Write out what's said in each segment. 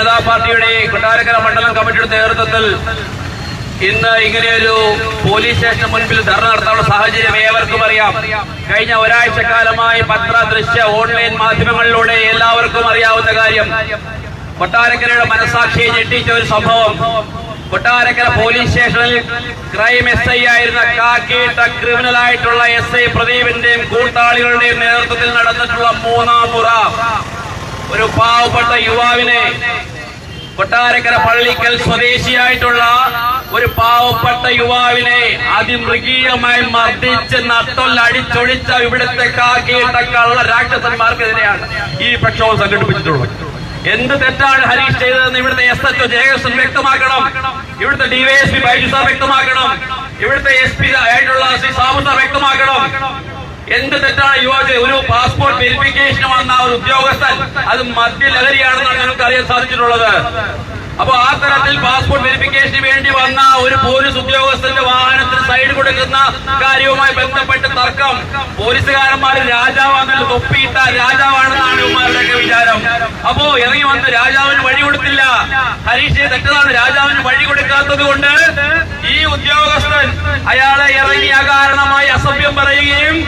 ജനതാ പാർട്ടിയുടെ കൊട്ടാരക്കര മണ്ഡലം കമ്മിറ്റിയുടെ നേതൃത്വത്തിൽ ഇന്ന് ഇങ്ങനെയൊരു പോലീസ് സ്റ്റേഷന് മുൻപിൽ ധർണ നടത്താനുള്ള സാഹചര്യം ഏവർക്കും അറിയാം. കഴിഞ്ഞ ഒരാഴ്ചക്കാലമായി പത്ര ദൃശ്യ ഓൺലൈൻ മാധ്യമങ്ങളിലൂടെ എല്ലാവർക്കും അറിയാവുന്ന കാര്യം കൊട്ടാരക്കരയുടെ മനസാക്ഷിയെ ഞെട്ടിച്ച ഒരു സംഭവം. കൊട്ടാരക്കര പോലീസ് സ്റ്റേഷനിൽ ക്രൈം എസ് ഐ ആയിരുന്ന കാക്കിയിട്ട ക്രിമിനൽ ആയിട്ടുള്ള എസ് ഐ പ്രദീപിന്റെയും കൂട്ടാളികളുടെയും നേതൃത്വത്തിൽ നടന്നിട്ടുള്ള മൂന്നാം മുറ. ഒരു പാവപ്പെട്ട യുവാവിനെ കൊട്ടാരക്കര പള്ളിക്കൽ സ്വദേശിയായിട്ടുള്ള ഒരു പാവപ്പെട്ട യുവാവിനെ അതിമൃഗീയമായി മർദ്ദിച്ച് നട്ടൊല്ലടിച്ചൊഴിച്ച ഇവിടുത്തെ കാക്കിയിട്ട കള്ള രാക്ഷസന്മാർക്കെതിരെയാണ് ഈ പ്രക്ഷോഭം സംഘടിപ്പിച്ചിട്ടുള്ളത്. എന്ത് തെറ്റാണ് ഹരീഷ് ചെയ്തതെന്ന് ഇവിടുത്തെ എസ് എച്ച് ജയകൃഷ്ണൻ വ്യക്തമാക്കണം. ഇവിടുത്തെ ഡിവൈഎസ്പി ബൈജു സാർ വ്യക്തമാക്കണം. ഇവിടുത്തെ എസ് പി ആയിട്ടുള്ള ശ്രീ സാബു സാർ വ്യക്തമാക്കണം. എന്ത് തെറ്റാണ് യുവാക്കൾ ഒരു പാസ്പോർട്ട് വെരിഫിക്കേഷൻ വന്ന ഒരു ഉദ്യോഗസ്ഥൻ അത് മദ്യലഹരിയാണെന്നാണ് ഞങ്ങൾക്ക് അറിയാൻ സാധിച്ചിട്ടുള്ളത്. അപ്പൊ ആ തരത്തിൽ പാസ്പോർട്ട് വെരിഫിക്കേഷന് വേണ്ടി വന്ന ഒരു പോലീസ് ഉദ്യോഗസ്ഥന്റെ വാഹനത്തിന് സൈഡ് കൊടുക്കുന്ന കാര്യവുമായി ബന്ധപ്പെട്ട് തർക്കം. പോലീസുകാരന്മാർ രാജാവാണെന്ന് തൊപ്പിയിട്ട രാജാവാണെന്നാണ് ഇവന്മാരുടെയൊക്കെ വിചാരം. അപ്പോ ഇറങ്ങി വന്ന് രാജാവിന് വഴി കൊടുത്തില്ല. ഹരീഷ് തെറ്റതാണ് രാജാവിന് വഴി കൊടുക്കാത്തത് കൊണ്ട് ഈ ഉദ്യോഗസ്ഥൻ അയാളെ ഇറങ്ങി അകാരണമായി അസഭ്യം പറയുകയും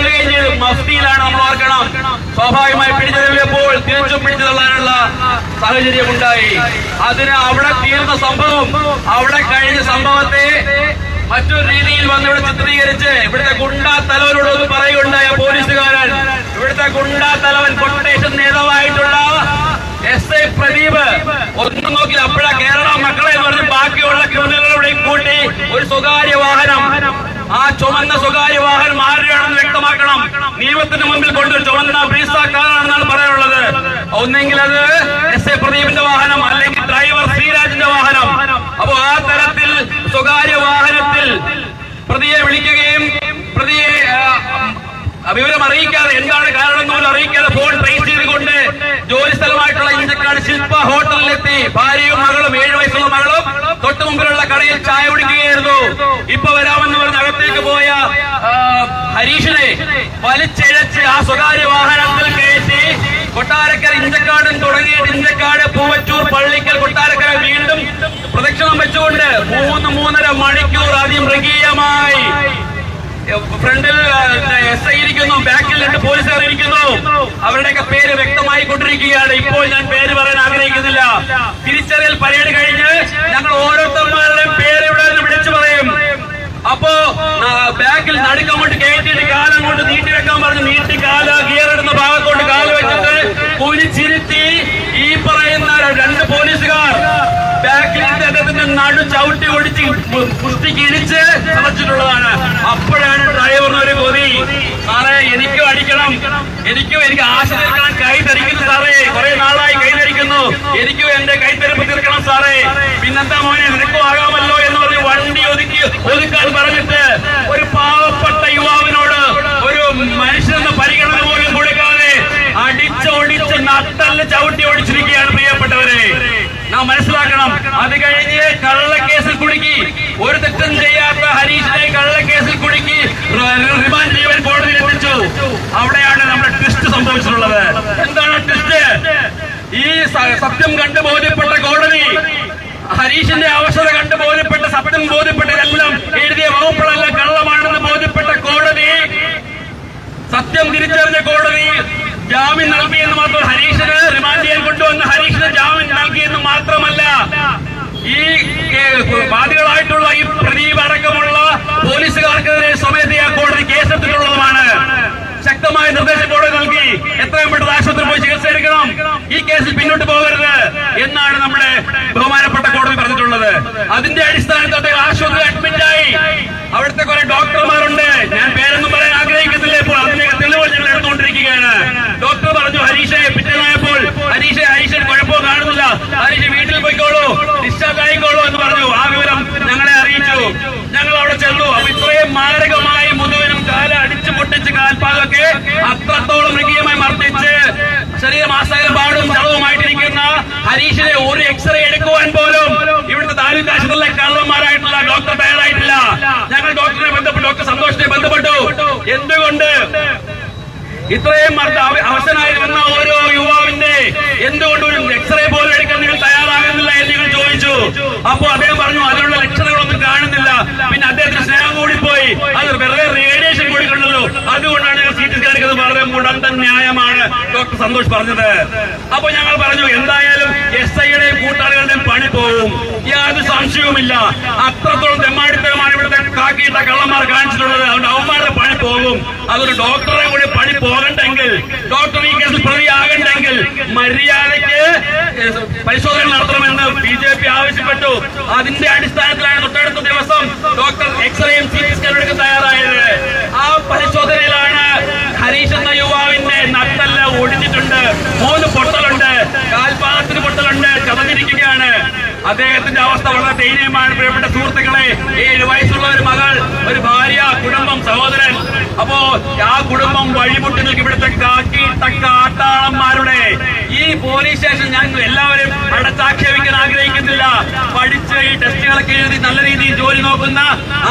തള്ളുകയും ചെയ്തു മസ്തിയിലാണ് നമ്മൾ ഓർക്കണം. സ്വാഭാവികമായി പിടിച്ചു തള്ളിയപ്പോൾ തിരിച്ചും പിടിച്ചു തള്ളാനുള്ള സാഹചര്യം ഉണ്ടായി അതിന് അവിടെ തീർന്ന സംഭവം അവിടെ കഴിഞ്ഞ സംഭവത്തെ മറ്റൊരു രീതിയിൽ വന്ന് ഇവിടെ ചിത്രീകരിച്ച് ഇവിടുത്തെ ഗുണ്ടാ തലവനോട് ഒന്ന് പറയുകയുണ്ടായ പോലീസുകാരൻ. ഇവിടുത്തെ ഗുണ്ടാ തലവൻ കൊട്ടേഷൻ നേതാവായിട്ടുള്ള എസ് ഐ പ്രദീപ് ഒന്നും നോക്കി അപ്പോഴാ കേരള മക്കളെ എന്ന് പറഞ്ഞ് ബാക്കിയുള്ള ക്രിമിനലുകളെയും കൂട്ടി ഒരു സ്വകാര്യ വാഹനം ആ ചുമന്ന സ്വകാര്യ വാഹനം ആരുടെയാണെന്ന് വ്യക്തമാക്കണം നിയമത്തിന് മുമ്പിൽ കൊണ്ടൊരു ചുമന്ന പൈസ കാറാണെന്നാണ് പറയാനുള്ളത്. ഒന്നെങ്കിൽ അത് എസ് എ പ്രദീപിന്റെ വാഹനം അല്ലെങ്കിൽ ഡ്രൈവർ ശ്രീരാജിന്റെ വാഹനം. അപ്പോ ആ തരത്തിൽ സ്വകാര്യ വാഹനത്തിൽ പ്രതിയെ വിളിക്കുകയും പ്രതിയെ വിവരം അറിയിക്കാതെ എന്താണ് കാരണം പോലും അറിയിക്കാതെ ഫോൺ ട്രേസ് ചെയ്തുകൊണ്ട് ജോലി സ്ഥലമായിട്ടുള്ള ഇന്ത്യക്കാട് ശില്പ ഹോട്ടലിലെത്തി. ഭാര്യയും മകളും ഏഴു വയസ്സുള്ള മകളും തൊട്ടു മുമ്പിലുള്ള കടയിൽ ചായ കുടിക്കുകയായിരുന്നു. ഇപ്പൊ വരാമെന്ന് പറഞ്ഞ് അകത്തേക്ക് പോയ ഹരീഷിനെ വലിച്ചിഴച്ച് ആ സ്വകാര്യ വാഹനത്തിൽ കയറ്റി കൊട്ടാരക്കര ഇഞ്ചക്കാടും തുടങ്ങിയിട്ട് ഇഞ്ചക്കാട് പൂവച്ചൂർ പള്ളിക്കൽ കൊട്ടാരക്കര വീണ്ടും പ്രദക്ഷിണം വെച്ചുകൊണ്ട് മൂന്ന് മൂന്നര മണിക്കൂർ അതിമൃഗീയമായി ഫ്രണ്ടിൽ എസ് ഐ ഇരിക്കുന്നു ബാക്കിൽ രണ്ട് പോലീസുകാർ ഇരിക്കുന്നു. അവരുടെയൊക്കെ പേര് വ്യക്തമായി കൊണ്ടിരിക്കുകയാണ്. ഇപ്പോൾ ഞാൻ പേര് പറയാൻ ആഗ്രഹിക്കുന്നില്ല തിരിച്ചറിയൽ പരേഡ് കഴിഞ്ഞ് ഞങ്ങൾ ഓരോരുത്തന്മാരുടെയും പേര് ഇവിടെ നിന്ന് വിളിച്ചു പറയും അപ്പോ ആ, ബാക്കിൽ നടുക്കങ്ങോട്ട് കയറ്റിയിട്ട് കാലങ്ങോട്ട് നീട്ടി വെക്കാൻ പറഞ്ഞു നീട്ടി കാല ഗിയർ ഇടുന്ന ഭാഗത്തോട്ട് കാൽ വെച്ചിട്ട് കുനിച്ചിരുത്തി ഈ പറയുന്ന രണ്ട് പോലീസുകാർ ബാക്കിൽ അദ്ദേഹത്തിന്റെ നടു ചവിട്ടി ഒടിച്ച് കുസ്തി കിഴിച്ച് തളച്ചിട്ടുള്ളതാണ് അപ്പോഴാണ് ഡ്രൈവറിന് ഒരു കൊതി സാറേ എനിക്കും അടിക്കണം. എനിക്കും എനിക്ക് ആശ തീർക്കണം കൈ ധരിക്കുന്നു സാറേ. കുറെ നാളായി കൈ ധരിക്കുന്നു. എനിക്കും എന്റെ കൈ തെരുപ്പ് തീർക്കണം സാറേ. പിന്നെന്താ മോനെ നിനക്കും ആകാമല്ലോ എന്ന് പറഞ്ഞ് വണ്ടി ഒതുക്കി ഒതുക്കാൻ പറഞ്ഞിട്ട് ഒരു പാവപ്പെട്ട യുവാവിനോട് ഒരു മനുഷ്യനെന്ന പരിഗണന പോലും കൊടുക്കാതെ അടിച്ചൊടിച്ച് നട്ടൽ ചവിട്ടി ഓടിച്ചിരിക്കുകയാണ് പ്രിയപ്പെട്ടവരെ നാം മനസ്സിലാക്കണം അത് കഴിഞ്ഞ് കള്ളക്കേസിൽ കുടുക്കി ഒരു തെറ്റും ചെയ്യാത്ത ഹരീഷിനെ കള്ളക്കേസിൽ കുടുക്കി റിമാൻഡ് ചെയ്യാൻ കോടതിയിൽ എത്തിച്ചു. അവിടെയാണ് നമ്മുടെ ട്വിസ്റ്റ് സംഭവിച്ചിട്ടുള്ളത്. എന്താണ് ട്വിസ്റ്റ് ഈ സത്യം കണ്ട് ബോധ്യപ്പെട്ട കോടതി ഹരീഷിന്റെ അവസ്ഥ കണ്ട് ബോധ്യപ്പെട്ട സത്യം ബോധ്യപ്പെട്ടതെല്ലാം എഴുതിയ വകുപ്പുകളെല്ലാം കള്ളമാണെന്ന് ബോധ്യപ്പെട്ട കോടതി സത്യം തിരിച്ചറിഞ്ഞ കോടതി ജാമ്യം നൽകിയെന്ന് മാത്രം ഹരീഷിന് റിമാൻഡ് ചെയ്യാൻ കൊണ്ടുവന്ന ഹരീഷിന് ജാമ്യം നൽകിയെന്ന് മാത്രമല്ല ഈ ബാധികളായിട്ടുള്ള ഈ പ്രദീപ് അടക്കമുള്ള പോലീസുകാർക്കെതിരെ സ്വമേധയാ കോടതി കേസെടുത്തിട്ടുള്ളതുമാണ്. ശക്തമായ നിർദ്ദേശം കോടതി നൽകി എത്രയും പെട്ടെന്ന് ആശുപത്രി പോയി ചികിത്സ എടുക്കണം. ഈ കേസിൽ പിന്നോട്ട് പോകരുത് എന്നാണ് നമ്മുടെ ബഹുമാനപ്പെട്ട കോടതി പറഞ്ഞിട്ടുള്ളത്. അതിന്റെ അടിസ്ഥാനത്തിൽ അദ്ദേഹം ആശുപത്രി അഡ്മിറ്റ് ആയി അവിടുത്തെ കുറെ ഡോക്ടർമാരുണ്ട്. ഞാൻ പേരൊന്നും പറയാൻ ആഗ്രഹിക്കുന്നില്ല ഇപ്പോൾ. അതിന്റെ തെളിവുകൾ ഞങ്ങൾ എടുത്തുകൊണ്ടിരിക്കുകയാണ്. പറഞ്ഞു ഹരീഷെ പിറ്റേന്നായപ്പോൾ ഹരീഷെ ഹരീഷൻ കുഴപ്പമോ കാണുന്നില്ല. ഹരീഷ് വീട്ടിൽ പോയിക്കോളൂ ഡിസ്ചാർജ് ആയിക്കോളൂ എന്ന് പറഞ്ഞു. ആ വിവരം ഞങ്ങളെ അറിയിച്ചു. ഞങ്ങൾ അവിടെ ചെന്നു. ഇത്രയും മാരകമായി മുതുവിനും കാല അടിച്ചു പൊട്ടിച്ച് കാൽപാതൊക്കെ അത്രത്തോളം മൃഗീയമായി മർദ്ദിച്ച് ശരീരമാസായാലും പാടും ചളവുമായിട്ടിരിക്കുന്ന ഹരീഷിനെ ഒരു എക്സ്റേ എടുക്കുവാൻ പോലും ഇവിടുത്തെ താലൂക്ക് ആശുപത്രിയിലെ കള്ളന്മാരായിട്ടുള്ള ഡോക്ടർ തയ്യാറായിട്ടില്ല. ഞങ്ങൾ ഡോക്ടറെ ബന്ധപ്പെട്ടു ഡോക്ടർ സന്തോഷിനെ ബന്ധപ്പെട്ടു. എന്തുകൊണ്ട്? ഇത്രയും അവശനായിരുന്ന ഓരോ യുവാവിന്റെ എന്തുകൊണ്ട് ഒരു എക്സ്റേ പോലും എടുക്കാൻ നിങ്ങൾ തയ്യാറാകുന്നില്ല എന്ന് നിങ്ങൾ ചോദിച്ചു. അപ്പോൾ അദ്ദേഹം പറഞ്ഞു അതിനുള്ള ലക്ഷണങ്ങളൊന്നും കാണുന്നില്ല. പിന്നെ അദ്ദേഹത്തിന് സ്നേഹം കൂടിപ്പോയി അത് വെറുതെ റേഡിയേഷൻ കൂടി കണ്ടല്ലോ അതുകൊണ്ടാണ് സി ടി ഡോക്ടർ സന്തോഷ് പറഞ്ഞത്. അപ്പൊ ഞങ്ങൾ പറഞ്ഞു എന്തായാലും എസ് ഐയുടെയും കൂട്ടാളികളുടെയും പണി പോവും. യാതൊരു സംശയവുമില്ല. അത്രത്തോളം തെമ്മാടിത്തരമാണ് ഇവിടുത്തെ കാക്കിയിട്ട കള്ളന്മാർ കാണിച്ചിട്ടുള്ളത്. അതുകൊണ്ട് അവന്മാരുടെ പണി പോകും. അതൊരു ഡോക്ടറെ കൂടി പണി പോകണ്ടെങ്കിൽ ഡോക്ടർ ഈ കേസിൽ പ്രതിയാകണ്ടെങ്കിൽ മര്യാദയ്ക്ക് പരിശോധന നടത്തണമെന്ന് ബി ജെ പി ആവശ്യപ്പെട്ടു. അതിന്റെ അടിസ്ഥാനത്തിലാണ് തൊട്ടടുത്ത ദിവസം ഡോക്ടർ എക്സ്റേയും സി ടി സ്കാനും എടുക്കാൻ തയ്യാറായത്. ആ പരിശോധനയിലാണ് ഹരീഷ് എന്ന യുവാവിന്റെ നട്ടല്ല ഒടിഞ്ഞിട്ടുണ്ട്. മൂന്ന് പൊട്ടലുണ്ട്. കാൽപാദത്തിന് പൊട്ടലുണ്ട്. ചതഞ്ഞിരിക്കുകയാണ്. അദ്ദേഹത്തിന്റെ അവസ്ഥ വളരെ ദയനീയമാണ്. പ്രിയപ്പെട്ട സുഹൃത്തുക്കളെ ഏഴ് വയസ്സുള്ള ഒരു മകൾ ഒരു ഭാര്യ കുടുംബം സഹോദരൻ. അപ്പോ ആ കുടുംബം വഴിമുട്ടി നിൽക്കും. ഇവിടുത്തെ തക്ക കാട്ടാളന്മാരുടെ ഈ പോലീസ് സ്റ്റേഷൻ ഞങ്ങൾ എല്ലാവരും അടച്ചാക്ഷേപിക്കാൻ ആഗ്രഹിക്കുന്നില്ല. പഠിച്ച് ഈ ടെസ്റ്റുകളൊക്കെ എഴുതി നല്ല രീതിയിൽ ജോലി നോക്കുന്ന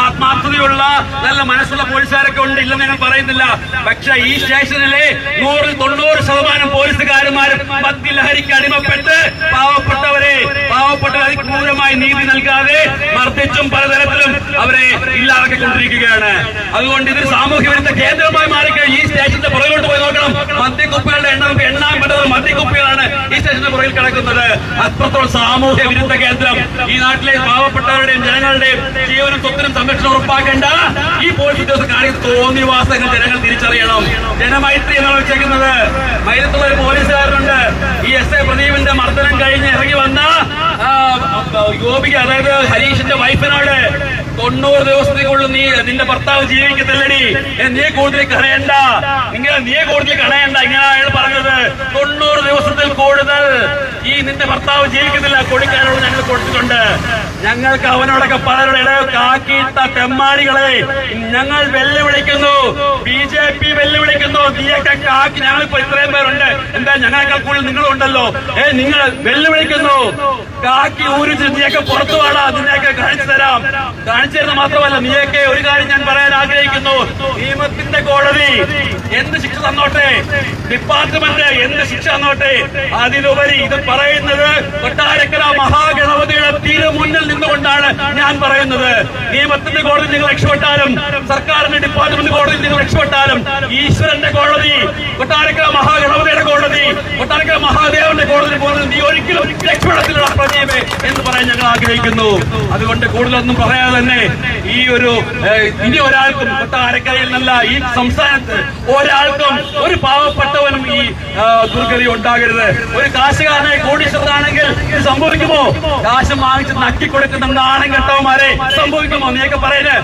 ആത്മാർത്ഥതയുള്ള നല്ല മനസ്സുള്ള പോലീസുകാരൊക്കെ ഉണ്ട് ഇല്ലെന്ന് ഞാൻ പറയുന്നില്ല. പക്ഷെ ഈ സ്റ്റേഷനിലെ നൂറിൽ തൊണ്ണൂറ് ശതമാനം പോലീസുകാരന്മാരും മദ്യലഹരിക്ക് അടിമപ്പെട്ട് പാവപ്പെട്ടവരെ പാവപ്പെട്ടവരെ ക്രൂരമായി നീതി നൽകാതെ മർദ്ദിച്ചും പലതരത്തിലും അവരെ ഇല്ലാതാക്കിക്കൊണ്ടിരിക്കുകയാണ് അതുകൊണ്ട് ഇതൊരു സാമൂഹ്യ വിരുദ്ധ കേന്ദ്രമായി മാറിക്കഴിഞ്ഞ് ഈ സ്റ്റേഷന്റെ പുറകിലോട്ട് പോയി നോക്കണം. മദ്യക്കുപ്പികളുടെ എണ്ണം എണ്ണാൻ പറ്റുന്നത് മദ്യക്കുപ്പികളാണ് ഈ സ്റ്റേഷന്റെ പുറകിൽ കിടക്കുന്നത്. അത്രത്തോളം സാമൂഹ്യ വിരുദ്ധ കേന്ദ്രം. ഈ നാട്ടിലെ പാവപ്പെട്ടവരുടെയും ജനങ്ങളുടെയും ജീവനും സ്വത്തിനും സംരക്ഷണം ഉറപ്പാക്കേണ്ട. ഈ പോലീസ് ഉദ്യോഗസ്ഥ കാര്യം തോന്നിവാസങ്ങൾ ജനങ്ങൾ തിരിച്ചറിയണം. ജനമൈത്രി എന്നാണ് വെച്ചേക്കുന്നത് മൈലത്തുള്ള ഒരു പോലീസുകാരനുണ്ട്. ഈ എസ് എ പ്രദീപിന്റെ മർദ്ദനം കഴിഞ്ഞ് ഇറങ്ങി വന്ന ഗോപിക അതായത് ഹരീഷിന്റെ വൈഫിനോട് തൊണ്ണൂറ് ദിവസത്തേക്കുള്ളിൽ നീ നിന്റെ ഭർത്താവ് ജീവിക്കത്തില്ലടി. നീ കൂടുതൽ കണയണ്ട ഇങ്ങനെ നീ കൂടുതൽ കണയണ്ട ഇങ്ങനെ അയാൾ പറഞ്ഞത് തൊണ്ണൂറ് ദിവസത്തിൽ കൂടുതൽ ഈ നിന്റെ ഭർത്താവ് ജീവിക്കത്തില്ല. കൊടുക്കാനോട് ഞങ്ങൾ കൊടുത്തിട്ടുണ്ട്. ഞങ്ങൾക്ക് അവനോടൊക്കെ പലരുടെ ഇടയിൽ കാക്കിയിട്ട തെമ്മാടികളെ ഞങ്ങൾ വെല്ലുവിളിക്കുന്നു. ബി ജെ പി വെല്ലുവിളിക്കുന്നു. നീയൊക്കെ കാക്കി. ഞങ്ങളിപ്പോ ഇത്രയും പേരുണ്ട്. എന്താ ഞങ്ങളെക്കാൾ കൂടുതൽ നിങ്ങളുണ്ടല്ലോ? ഏ നിങ്ങൾ വെല്ലുവിളിക്കുന്നു. കാക്കി ഊരിച്ച് നീയൊക്കെ പുറത്തു വാടാ. നിന്നെയൊക്കെ കാണിച്ചു തരാം. തരുന്ന മാത്രമല്ല നീയൊക്കെ ഒരു കാര്യം ഞാൻ പറയാൻ ആഗ്രഹിക്കുന്നു. നിയമത്തിന്റെ കോടതി എന്ത് ശിക്ഷ തന്നോട്ടെ? ഡിപ്പാർട്ട്മെന്റ് എന്ത് ശിക്ഷ തന്നോട്ടെ? അതിലുപരി ഇത് പറയുന്നത് കൊട്ടാരക്കര മഹാഗണപതിയുടെ തീരെ മുന്നിൽ നിന്നുകൊണ്ടാണ് ഞാൻ പറയുന്നത്. നിയമത്തിന്റെ കോടതി നിങ്ങൾ രക്ഷപ്പെട്ടാലും സർക്കാരിന്റെ ഡിപ്പാർട്ട്മെന്റ് കോടതി നിങ്ങൾ രക്ഷപ്പെട്ടാലും ഈശ്വരന്റെ കോടതി കൊട്ടാരക്കര മഹാഗണപതിയുടെ കോടതി കൊട്ടാരക്കര മഹാദേവന്റെ കോടതി പോകുന്നത് നീ ഒരിക്കലും രക്ഷപ്പെടത്തിലുള്ള പ്രദീപേ എന്ന് പറയാൻ ഞങ്ങൾ ആഗ്രഹിക്കുന്നു. അതുകൊണ്ട് കൂടുതലൊന്നും പറയാതെ തന്നെ ഈ ഒരു ഇനി ഒരാൾക്കും കൊട്ടാരക്കരയിൽ നിന്നല്ല ഈ സംസ്ഥാനത്ത് ഒരാൾക്കും ഒരു ആ, ദുർഗതി ഉണ്ടാകരുത്. ഒരു കാശുകാരനെ കോടീശ്വരനാണെങ്കിൽ സംഭവിക്കുമോ? കാശ് വാങ്ങിച്ച് നക്കിക്കൊടുക്കുന്ന നാണം കെട്ടവന്മാരെ സംഭവിക്കുമോ? നീയൊക്കെ പറയുന്നത്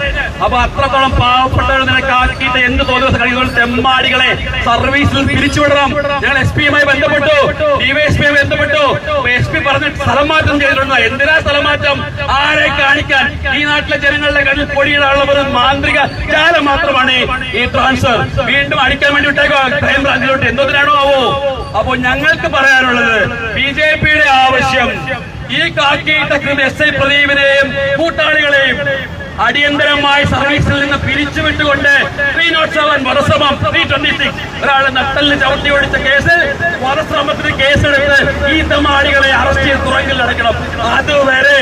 അപ്പൊ അത്രത്തോളം പാവപ്പെട്ടവർ നിനക്ക് ആക്കിയിട്ട് എന്ത് തോന്നുന്ന? കഴിയുന്ന തെമ്മാടികളെ സർവീസിൽ പിരിച്ചുവിടണം. ഞങ്ങൾ എസ് പിയുമായി ബന്ധപ്പെട്ടു. ഡിവൈഎസ്പിയുമായി ബന്ധപ്പെട്ടു. എസ് പി പറഞ്ഞ് സ്ഥലം മാറ്റം ചെയ്തിട്ടുണ്ട്? എന്തിനാ സ്ഥലം മാറ്റം? ആരെ കാണിക്കാൻ? ഈ നാട്ടിലെ ജനങ്ങളുടെ കണ്ണിൽ പൊടിയിടാനുള്ള ഒരു മാന്ത്രിക ജാലം മാത്രമാണ് ഈ ട്രാൻസ്ഫർ. വീണ്ടും അടിക്കാൻ വേണ്ടി വിട്ടേക്കോ? ക്രൈം ബ്രാഞ്ചിലോട്ട്. എന്തോതിനാണോ ആവോ അപ്പൊ ഞങ്ങൾക്ക് പറയാനുള്ളത് ബി ജെ പിയുടെ ആവശ്യം ഈ കാക്കിയിട്ട എസ് ഐ പ്രദീപിനെയും കൂട്ടാളികളെയും അടിയന്തരമായി സർവീസിൽ നിന്ന് പിരിച്ചുവിട്ടുകൊണ്ട് ത്രീ നോട്ട് സെവൻ വധശ്രമം ത്രീ ട്വന്റി സിക്സ് ഒരാളെ നട്ടലിന് ചവിട്ടി ഓടിച്ച കേസ് വധശ്രമത്തിന് കേസെടുത്ത് ഈ തമാടികളെ അറസ്റ്റ് ചെയ്ത് തുറങ്കിൽ അടക്കണം അതുവരെ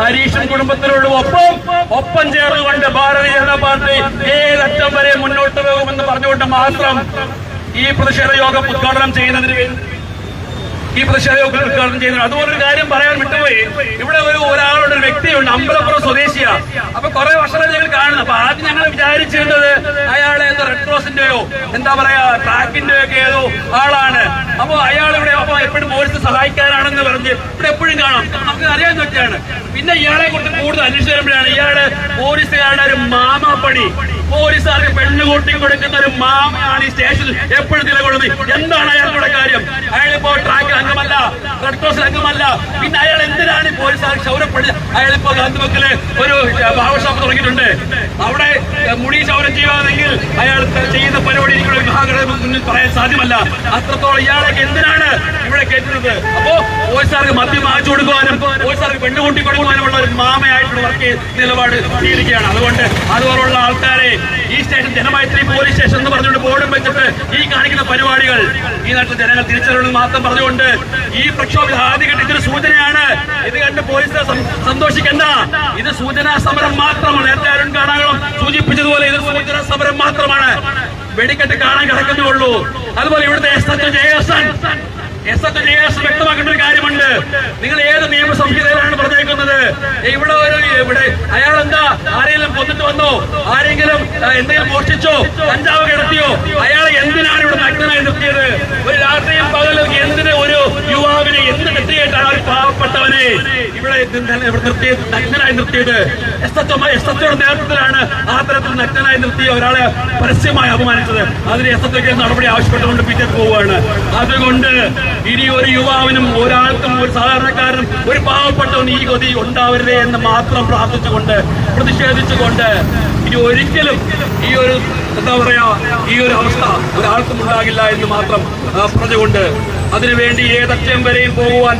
ഹരീഷൻ കുടുംബത്തിനുള്ള ഒപ്പം ഒപ്പം ചേർന്നുകൊണ്ട് ഭാരതീയ ജനതാ പാർട്ടി ഏതറ്റം വരെ മുന്നോട്ട് പോകുമെന്ന് പറഞ്ഞുകൊണ്ട് മാത്രം ഈ പ്രതിഷേധ യോഗം ഉദ്ഘാടനം ചെയ്യുന്നതിന് വേണ്ടി ഈ പ്രതിഷേധം ഒക്കെ ഉദ്ഘാടനം ചെയ്യുന്നത്. അതുപോലൊരു കാര്യം പറയാൻ വിട്ടുപോയി. ഇവിടെ ഒരു ഒരാളുടെ ഒരു വ്യക്തിയുണ്ട് അമ്പലപ്പുറം സ്വദേശിയാ. അപ്പൊ കുറെ വർഷമായി ഞങ്ങൾ കാണുന്നു. അപ്പൊ ആദ്യം ഞങ്ങൾ വിചാരിച്ചിരുന്നത് അയാളെ എന്തോ റെഡ് ക്രോസിന്റെയോ എന്താ പറയാ ട്രാക്കിന്റെയോ ഒക്കെ ഏതോ ആളാണ്. അപ്പൊ അയാൾ ഇവിടെ അപ്പൊ എപ്പോഴും പോലീസ് സഹായിക്കാനാണെന്ന് പറഞ്ഞ് ഇവിടെ എപ്പോഴും കാണാം. നമുക്ക് അറിയാവുന്ന വ്യക്തിയാണ്. പിന്നെ ഇയാളെ കുറിച്ച് കൂടുതൽ അന്വേഷിച്ചു വരുമ്പോഴാണ് ഇയാൾ പോലീസുകാരുടെ ഒരു മാമാപ്പണി പോലീസുകാർക്ക് പെണ്ണ് കൂട്ടി കൊടുക്കുന്ന ഒരു മാമയാണ് ഈ സ്റ്റേഷനിൽ എപ്പോഴും നിലകൊള്ളുന്നത്. എന്താണ് അയാളുടെ കാര്യം? അയാളിപ്പോ ട്രാക്കിൽ അംഗമല്ല റെഡ് ക്രോസ് അംഗമല്ല പിന്നെ അയാൾ എന്തിനാണ് ഈ പോലീസുകാർ അയാൾ ഇപ്പോൾ ഗാന്ധിമക്കിൽ ഒരു ബാബർ ഷോപ്പ് തുടങ്ങിയിട്ടുണ്ട്. അവിടെ മുടി ക്ഷൗരം ചെയ്യുകയാണെങ്കിൽ അയാൾ ചെയ്യുന്ന പരിപാടി എനിക്കുള്ള മുന്നിൽ പറയാൻ സാധ്യമല്ല. അത്രത്തോളം ഇയാളൊക്കെ എന്തിനാണ് ഇവിടെ കയറ്റുന്നത്? അപ്പോ പോലീസുകാർക്ക് മദ്യം വാങ്ങിച്ചു കൊടുക്കുവാനും പോലീസുകാർക്ക് പെണ്ണുകൂട്ടി കൊടുക്കുവാനുമുള്ള ഒരു മാമയായിട്ടുള്ള വർക്ക് നിലപാട് സ്വീകരിക്കുകയാണ്. അതുകൊണ്ട് അതുപോലുള്ള ആൾക്കാരെ ഈ സ്റ്റേഷൻ ജനമൈത്രി പോലീസ് സ്റ്റേഷൻ എന്ന് പറഞ്ഞുകൊണ്ട് ബോർഡും വെച്ചിട്ട് ഈ കാണിക്കുന്ന പരിപാടികൾ ഈ നാട്ടിലെ ജനങ്ങൾ തിരിച്ചറിയണമെന്ന് മാത്രം പറഞ്ഞുകൊണ്ട് ഈ പ്രക്ഷോഭ ആദ്യ ഘട്ടത്തിൽ സൂചനയാണ്. ഇത് കണ്ട് പോലീസ് സന്തോഷിക്കണ്ട. ഇത് സൂചനാ സമരം മാത്രമാണ്. നേരത്തെ അരുൺ കാണാകളും സൂചിപ്പിച്ചതുപോലെ ഇത് സൂചനാ സമരം മാത്രമാണ്. വെടിക്കെട്ട് കാണാൻ കിടക്കുന്നേ ഉള്ളൂ അതുപോലെ ഇവിടുത്തെ എസ് ജയസൻ എസ് എച്ച് വ്യക്തമാക്കേണ്ട ഒരു കാര്യമുണ്ട്. നിങ്ങൾ ഏത് നിയമ സംഹിതയിലാണ് പറഞ്ഞേക്കുന്നത്? ഇവിടെ ഒരു ഇവിടെ അയാൾ എന്താ ആരെങ്കിലും കൊന്നിട്ട് വന്നോ? ആരെങ്കിലും എന്തെങ്കിലും മോഷ്ടിച്ചോ? കഞ്ചാവ് കിടത്തിയോ? അയാൾ എന്തിനാണ് ഇവിടെ നഗ്നനായി നിർത്തിയത്? ഒരു രാത്രിയും പകലും എന്തിന് ഒരു യുവാവിനെ എന്ത് നിർത്തിയിട്ടാണ് പാവപ്പെട്ടവനെ ഇവിടെ ഇവിടെ നിർത്തിയത് നഗ്നനായി നിർത്തിയത്? എസ് എസ് നേതൃത്വത്തിലാണ് ആ തരത്തിൽ നഗ്നനായി നിർത്തിയ ഒരാളെ പരസ്യമായി അപമാനിച്ചത്. അതിന് എസ് എച്ച് നടപടി ആവശ്യപ്പെട്ടുകൊണ്ട് പിറ്റേക്ക് പോവുകയാണ്. അതുകൊണ്ട് ഇനി ഒരു യുവാവിനും ഒരാൾക്കും ഒരു സാധാരണക്കാരനും ഒരു പാവപ്പെട്ടവനും ഈ ഗതി ഉണ്ടാവരുതേ എന്ന് മാത്രം പ്രാർത്ഥിച്ചുകൊണ്ട് പ്രതിഷേധിച്ചുകൊണ്ട് ഇനി ഒരിക്കലും ഈ ഒരു എന്താ പറയാ ഈ ഒരു അവസ്ഥ ഒരാൾക്കും ഉണ്ടാകില്ല എന്ന് മാത്രം പറഞ്ഞുകൊണ്ട് അതിനുവേണ്ടി ഏതറ്റം വരെയും പോകുവാൻ